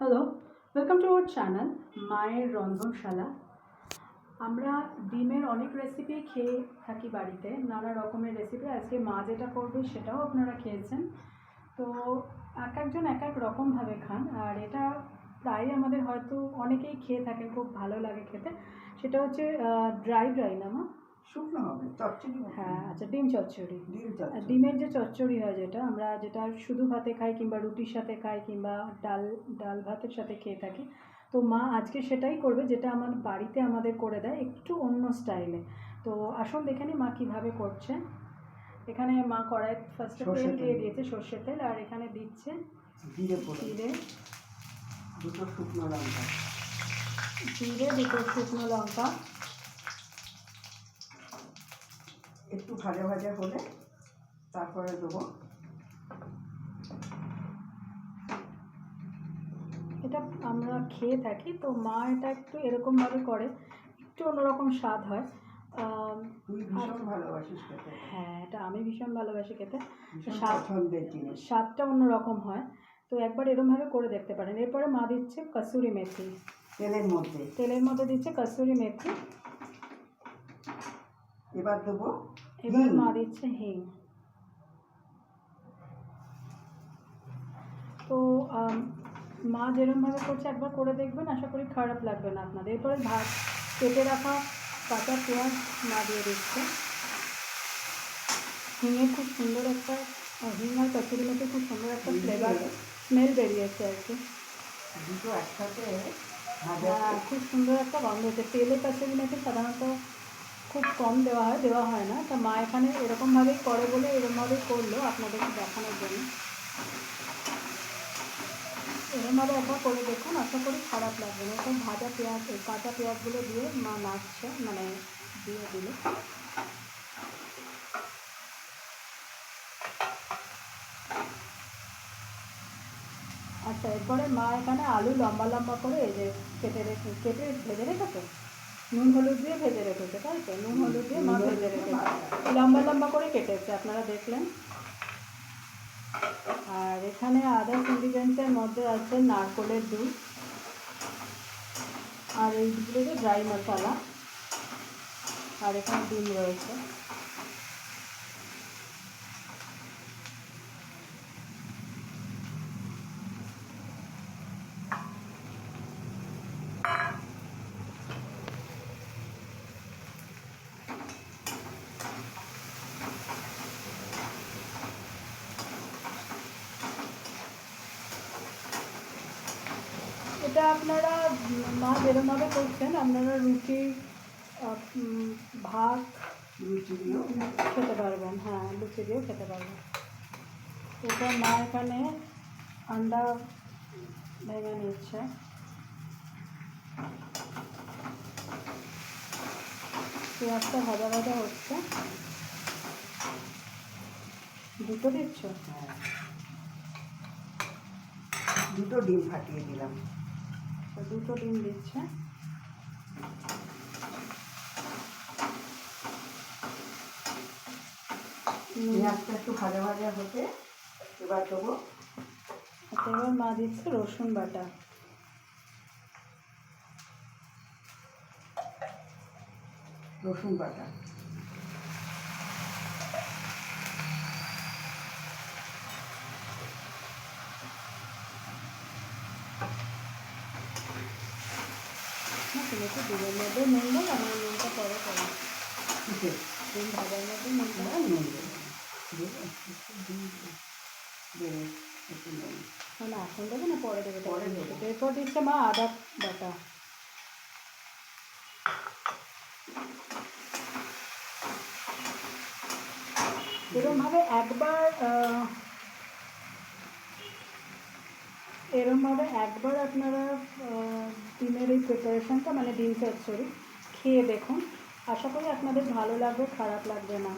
Hello welcome to our channel মায়ের রন্ধনশালা আমরা ডিমের অনেক রেসিপি খেয়ে থাকি বাড়িতে, নানা রকমের রেসিপি আজকে মা যেটা করবে সেটাও আপনারা খেয়েছেন। তো এক একজন এক এক রকমভাবে খান, আর এটা প্রায় আমাদের হয়তো অনেকেই খেয়ে থাকেন, খুব ভালো লাগে খেতে। সেটা হচ্ছে ড্রাই ড্রাই না মা শুকনো হবে চচ্চড়ি। হ্যাঁ আচ্ছা ডিম চচ্চড়ি। ডিম চচ্চড়ি। ডিমের যে চচ্চড়ি হয় যেটা আমরা যেটা শুধু ভাতে খাই কিংবা রুটির সাথে খাই কিংবা ডাল ডাল ভাতের সাথে খেয়ে থাকি তো মা আজকে সেটাই করবে যেটা আমার বাড়িতে আমাদের করে দেয় একটু অন্য স্টাইলে। তো আসুন দেখে নিই মা কীভাবে করছে। এখানে মা কড়াই ফার্স্টে তেল। দিয়ে দিয়েছে সর্ষের তেল আর এখানে দিচ্ছে জিরে জিরে। দুটো শুকনো লঙ্কা। জিরে দুটো শুকনো লঙ্কা একটু ভাজা ভাজা হলে তারপরে দেবো। এটা আমরা খেয়ে থাকি তো মা এটা একটু এরকমভাবে করে একটু অন্যরকম স্বাদ হয়। হ্যাঁ এটা আমি ভীষণ ভালোবাসি খেতে। স্বাদটা অন্যরকম হয়। তো একবার এরমভাবে করে দেখতে পারেন। এরপরে মা দিচ্ছে কসুরি মেথি। তেলের মধ্যে। তেলের মধ্যে দিচ্ছে কসুরি মেথি। এবার দেবো এবার। মা দিচ্ছে হিং তো মা যেরমভাবে করছে একবার করে দেখবেন আশা করি খারাপ লাগবে না আপনাদের। এরপরে ভাত কেটে রাখা কাঁচা পেঁয়াজ মা দিয়ে দিচ্ছে। হিঙের খুব সুন্দর একটা হিং আর কচুরি মেথি খুব সুন্দর একটা ফ্লেভার স্মেল বেরিয়েছে আর কি। দুটো একসাথে হ্যাঁ খুব সুন্দর একটা গন্ধ হচ্ছে। তেলে কচুরি মেথি সাধারণত খুব কম দেওয়া হয় দেওয়া হয় না। তা মা এখানে এরকমভাবেই করে বলে এরকমভাবেই করল আপনাদেরকে দেখানোর জন্য। এরকমভাবে একবার করে দেখুন, আশা করি খারাপ লাগবে না। এখন ভাজা পেঁয়াজ কাঁচা পেঁয়াজগুলো দিয়ে মা নাচছে মানে দিয়ে দিল। আচ্ছা এরপরে মা এখানে আলু লম্বা লম্বা করে এই যে কেটে রেখে, কেটে ভেজে রেখেছে? নুন হলুদ দিয়ে ভেজে রেখেছে তাই তো? নুন হলুদ দিয়ে মা ভেজে রেখেছে। লম্বা লম্বা করে কেটেছে আপনারা দেখলেন। আর এখানে আদার্স ইনগ্রিডিয়েন্টসের মধ্যে আছে নারকোলের দুধ আর এই দুধগুলো ড্রাই মশলা আর এখানে ডিম রয়েছে। এটা আপনারা মা যেরমভাবে করছেন আপনারা রুটি ভাত দিও খেতে পারবেন হ্যাঁ লুচি দিয়েও খেতে পারবেন। এটা মা এখানে আন্ডা ভেঙে নিচ্ছে। পেঁয়াজটা ভাজা ভাজা হচ্ছে। দুটো দিচ্ছ? হ্যাঁ। দুটো ডিম ফাটিয়ে দিলাম। দুটো ডিম দিচ্ছে। পেঁয়াজটা একটু ভাজা ভাজা হতে এবার দেবো। এবার মা দিচ্ছে রসুন বাটা। রসুন বাটা। একটু ডিমের মধ্যে নুন দাও আমি নুনটা পরে করো ঠিক ডিম ভাজার মধ্যে নুন দাও নুন দেবো। দেবো, একটু ডিম দেবো। দেবো, একটু নুন। না এখন দেবে না পরে দেবে পরে দেবো। এরপর দিচ্ছে মা আদা বাটা এরমভাবে একবার এরমভাবে একবার আপনারা ডিমের এই প্রিপারেশনটা মানে ডিম চচ্চড়ি খেয়ে দেখুন। আশা করি আপনাদের ভালো লাগবে, খারাপ লাগবে না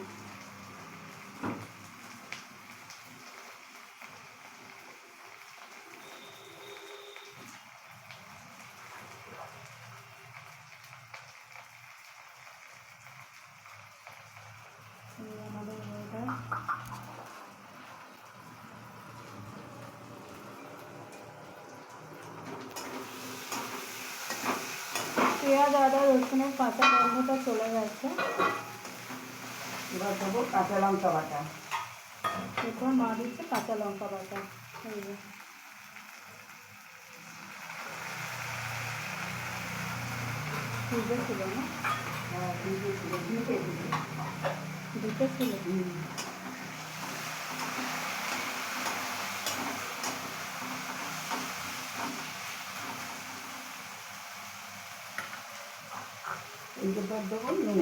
এই আমাদের এটা পেঁয়াজ আদা রসুনের কাঁচা গন্ধটা চলে গেছে। এবার দেবো কাঁচা লঙ্কা বাটা। এরপর মা দিচ্ছে কাঁচা লঙ্কা বাটা। ছিল না? হ্যাঁ দিয়ে ছিল। দিতে দিতে দিতে ছিল? এইবার দেবো নুন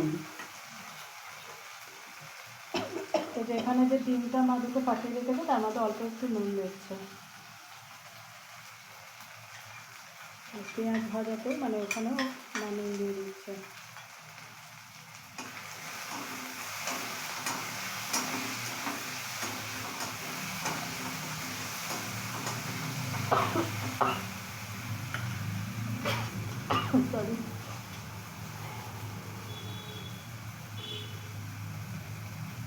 তো যে এখানে যে ডিমটা মা দুটো পাঠিয়ে রেখেছে তার মধ্যে অল্প একটু নুন দিচ্ছে। পেঁয়াজ ভাজাতে মানে ওখানেও মা নুন দিয়ে দিচ্ছে সরি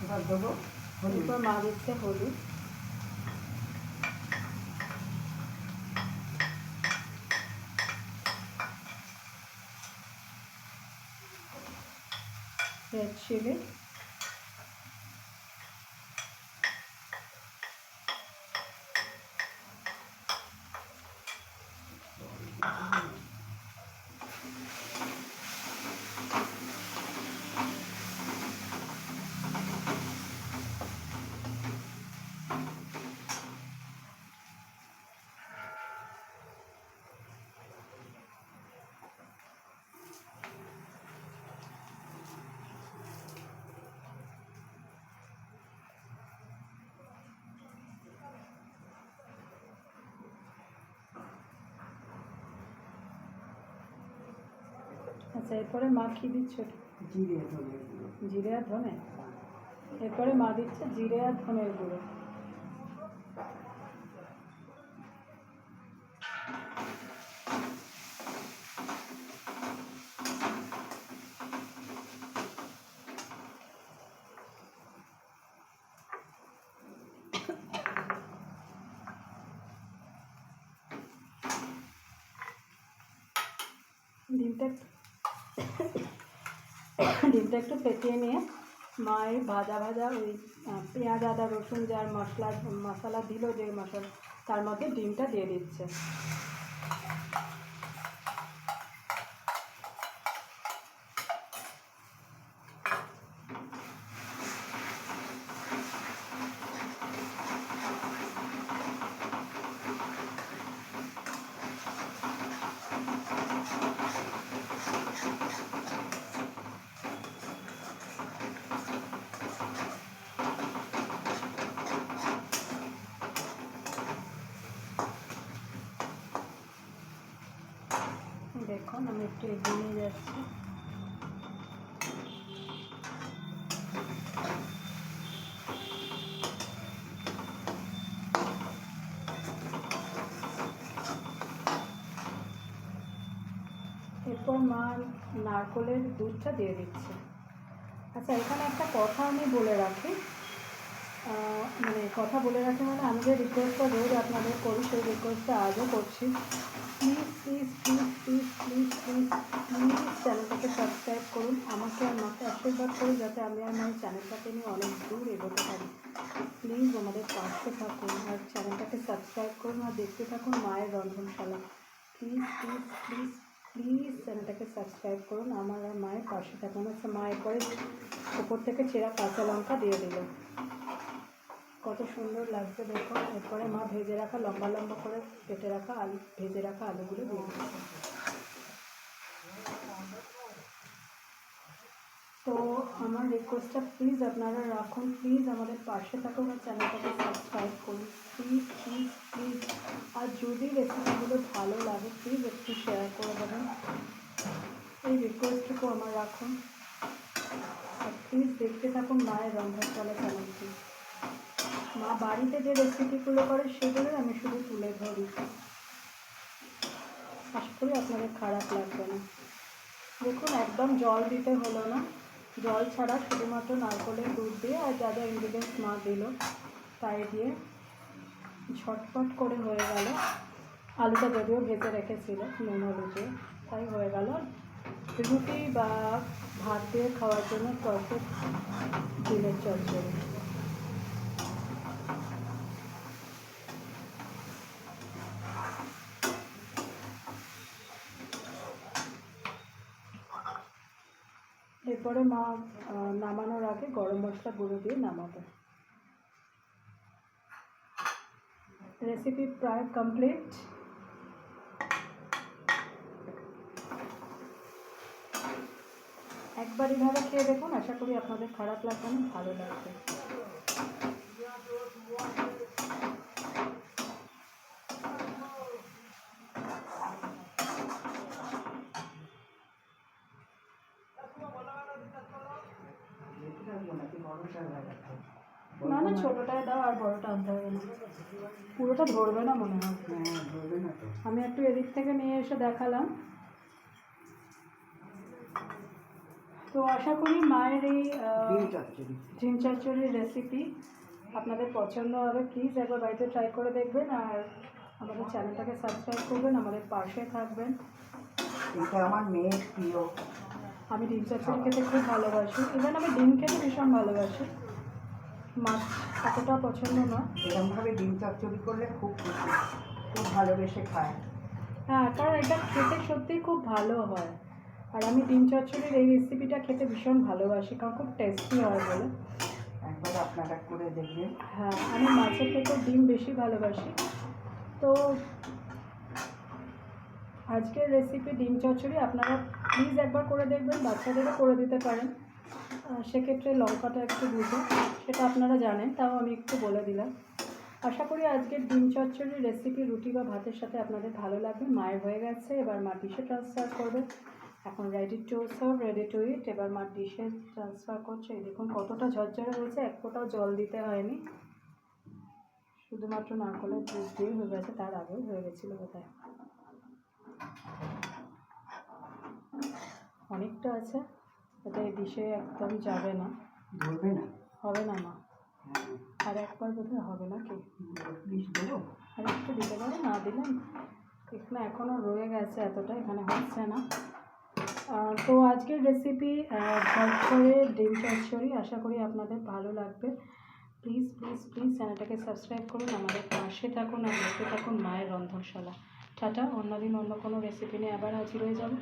এবার দেবো। হলুদ। মা দিচ্ছে হলুদ। Red chilli. আচ্ছা এরপরে মা কি দিচ্ছে? জিরে গুঁড়ো। জিরে আর ধনে? এরপরে মা দিচ্ছে জিরে আর ধনের গুঁড়ো। ডিমটা ডিমটা একটু ফেটিয়ে নিয়ে মায়ের ভাজা ভাজা ওই পেঁয়াজ, আদা, রসুন, যার মশলা মশলা দিল যে মশলা, তার মধ্যে ডিমটা দিয়ে দিচ্ছে। দেখুন আমি একটু এগিয়ে যাচ্ছি। এরপর মা নারকলের দুধটা দিয়ে দিচ্ছে। আচ্ছা এখানে একটা কথা আমি বলে রাখি। মানে কথা বলে রাখি মানে আমি যে রিকোয়েস্টটা রোজ আপনাদের করি, সেই রিকোয়েস্টটা আজও করছি। প্লিজ প্লিজ প্লিজ প্লিজ চ্যানেলটাকে সাবস্ক্রাইব করুন আমাকে আর মাকে আশীর্বাদ করুন যাতে আমি আমার চ্যানেলটাকে নিয়ে অনেক দূর এগোতে পারি। প্লিজ আমাদের পাশে থাকুন আর চ্যানেলটাকে সাবস্ক্রাইব করুন আর দেখতে থাকুন মায়ের রন্ধনশালা। প্লিজ প্লিজ প্লিজ প্লিজ চ্যানেলটাকে সাবস্ক্রাইব করুন। আমার আর মায়ের পাশে থাকুন। আচ্ছা মায়ের এরপরে ওপর থেকে চেরা কাঁচা লঙ্কা দিয়ে দিল। কত সুন্দর লাগছে দেখুন এরপরে মা ভেজে রাখা লম্বা লম্বা করে কেটে রাখা আলু ভেজে রাখা আলুগুলো দিয়ে দিচ্ছে তো আমার রিকোয়েস্টটা প্লিজ আপনারা রাখুন। প্লিজ আমাদের পাশে থাকুন আর চ্যানেলটাকে সাবস্ক্রাইব করুন। প্লিজ প্লিজ প্লিজ আর যদি রেসিপিগুলো ভালো লাগে প্লিজ একটু শেয়ার করে দেবেন। এই রিকোয়েস্টটুকু আমার রাখুন। আর প্লিজ দেখতে থাকুন মায়ের রন্ধনশালা চ্যানেলটি মা বাড়িতে যে রেসিপিগুলো করে, সেগুলোই আমি শুধু তুলে ধরি। আশা করি আপনাদের খারাপ লাগবে না। দেখুন, একদম জল দিতে হলো না। জল ছাড়া শুধুমাত্র নারকলের দুধ দিয়ে আর যা যা ইনগ্রিডিয়েন্টস মা দিল, তাই দিয়ে ঝটপট করে হয়ে গেল। আলুটা যদিও ভেজে রেখেছিল, নুন, হলুদে তাই হয়ে গেল। রুটি বা ভাত দিয়ে খাওয়ার জন্য পারফেক্ট ডিমের চচ্চড়ি। এরপরে মা নামানোর আগে গরম মশলা গুঁড়ো দিয়ে নামাবে। রেসিপি প্রায় কমপ্লিট একবার এভাবে খেয়ে দেখুন, আশা করি আপনাদের খারাপ লাগবে না, ভালো লাগবে দেখতে থাকব নাকি বড়টা লাগাতে না না, ছোটোটায় দাও আর বড়টা আনতে হবে না। পুরোটা ধরবে না মনে হয়। আমি একটু এদিক থেকে নিয়ে এসে দেখালাম। তো আশা করি মায়ের এই ঝিম চচ্চড়ির রেসিপি আপনাদের পছন্দ হবে। প্লিজ একবার বাড়িতে ট্রাই করে দেখবেন আর আমাদের চ্যানেলটাকে সাবস্ক্রাইব করবেন, আমাদের পাশে থাকবেন। এটা আমার মেয়ের প্রিয়। আমি ডিম চচ্চড়ি খেতে খুব ভালোবাসি। ইভেন আমি ডিম খেতে ভীষণ ভালোবাসি। মাছ এতটা পছন্দ না। এরকমভাবে ডিম চচ্চড়ি করলে খুব খুব ভালোবেসে খায়। হ্যাঁ কারণ এটা খেতে সত্যিই খুব ভালো হয়। আর আমি ডিম চচ্চড়ির এই রেসিপিটা খেতে ভীষণ ভালোবাসি কারণ খুব টেস্টি হয় বলে। একবার আপনারা করে দেখবেন। হ্যাঁ আমি মাছের থেকে ডিম বেশি ভালোবাসি। তো আজকের রেসিপি ডিম চচ্চড়ি আপনারা প্লিজ একবার করে দেখবেন, বাচ্চাদেরও করে দিতে পারেন। সেক্ষেত্রে লঙ্কাটা একটু বুঝে সেটা আপনারা জানেন, তাও আমি একটু বলে দিলাম। আশা করি আজকের ডিম চচ্চড়ির রেসিপি রুটি বা ভাতের সাথে আপনাদের ভালো লাগবে, মায়ের হয়ে গেছে, এবার মা ডিশে ট্রান্সফার করবে। এখন ready to serve ready to eat এবার মা ডিশে ট্রান্সফার করছে। দেখুন কতটা ঝরঝরে হয়েছে, এক ফোঁটাও জল দিতে হয়নি। শুধুমাত্র নারকলের দুধ দিয়ে হয়ে গেছে, তার আগেও হয়ে গেছিল বোধহয়। অনেকটা আছে এটা এই ডিশে একদম যাবে না। ধরবে না? হবে না মা। হ্যাঁ। আর একবার বোধহয় হবে না কি? আর একটু দিতে পারো? না দিলাম এখানে এখনও রয়ে গেছে এতটা এখানে হচ্ছে না। তো আজকের রেসিপি ঝরঝরে ডিম চচ্চড়ি আশা করি আপনাদের ভালো লাগবে। প্লিজ প্লিজ প্লিজ চ্যানেলটাকে সাবস্ক্রাইব করুন আমাদের পাশে থাকুন আর দেখতে থাকুন মায়ের রন্ধনশালা। টাটা অন্যদিন অন্য কোনো রেসিপি নিয়ে আবার হাজির হয়ে যাব।